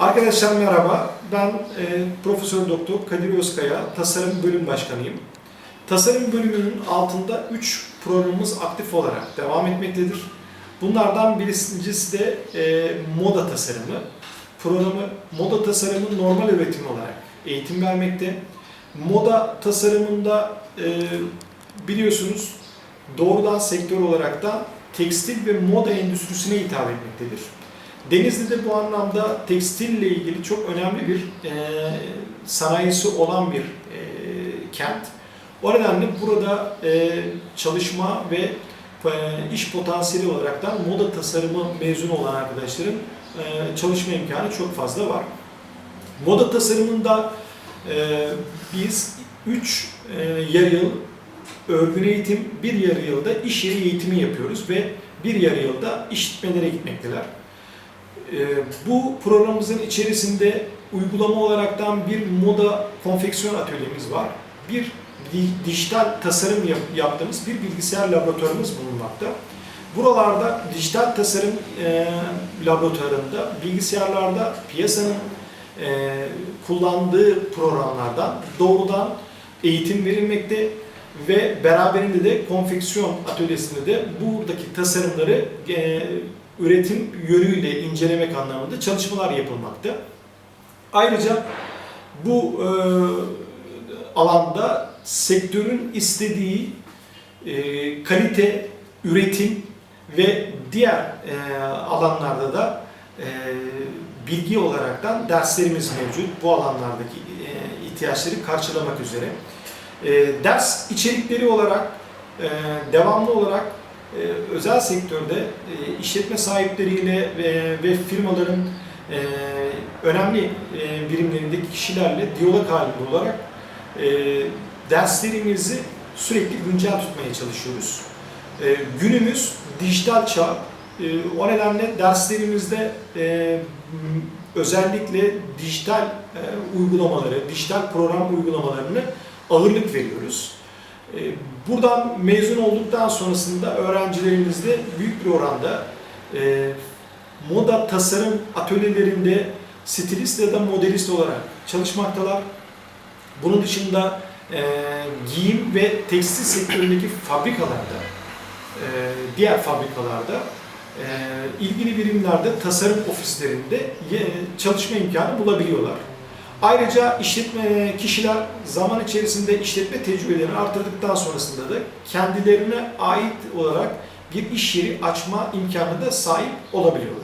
Arkadaşlar merhaba. Ben e, Profesör Doktor Kadir Özkaya, Tasarım Bölüm Başkanıyım. Tasarım bölümünün altında 3 programımız aktif olarak devam etmektedir. Bunlardan birincisi de e, moda tasarımı. Programı moda tasarımı normal öğretim olarak eğitim vermekte. Moda tasarımında e, biliyorsunuz doğrudan sektör olarak da tekstil ve moda endüstrisine hitap etmektedir. Denizli'de bu anlamda tekstille ilgili çok önemli bir e, sanayisi olan bir e, kent. O nedenle burada e, çalışma ve e, iş potansiyeli olaraktan moda tasarımı mezunu olan arkadaşların e, çalışma imkanı çok fazla var. Moda tasarımında e, biz 3 e, yarı yıl örgün eğitim, bir yarı yılda iş yeri eğitimi yapıyoruz ve bir yarı yılda işletmelere gitmekteler. Ee, Bu programımızın içerisinde uygulama olaraktan bir moda konfeksiyon atölyemiz var. Bir di- dijital tasarım yap- yaptığımız bir bilgisayar laboratuvarımız bulunmakta. Buralarda dijital tasarım e, laboratuvarında bilgisayarlarda piyasanın e, kullandığı programlardan doğrudan eğitim verilmekte ve beraberinde de konfeksiyon atölyesinde de buradaki tasarımları e, üretim yönüyle incelemek anlamında çalışmalar yapılmakta. Ayrıca bu e, alanda sektörün istediği e, kalite, üretim ve diğer e, alanlarda da e, bilgi olaraktan derslerimiz mevcut. Bu alanlardaki e, ihtiyaçları karşılamak üzere. E, ders içerikleri olarak e, devamlı olarak e, özel sektörde e, işletme sahipleriyle ve, ve firmaların e, önemli e, birimlerindeki kişilerle diyalog halinde olarak derslerimizi sürekli güncel tutmaya çalışıyoruz. Günümüz dijital çağ. O nedenle derslerimizde özellikle dijital uygulamaları, dijital program uygulamalarını ağırlık veriyoruz. E, Buradan mezun olduktan sonrasında öğrencilerimizde büyük bir oranda e, moda tasarım atölyelerinde stilist ya da modelist olarak çalışmaktalar. Bunun dışında e, giyim ve tekstil sektöründeki fabrikalarda, e, diğer fabrikalarda e, ilgili birimlerde tasarım ofislerinde çalışma imkanı bulabiliyorlar. Ayrıca işletme kişiler zaman içerisinde işletme tecrübelerini artırdıktan sonrasında da kendilerine ait olarak bir iş yeri açma imkanı da sahip olabiliyorlar.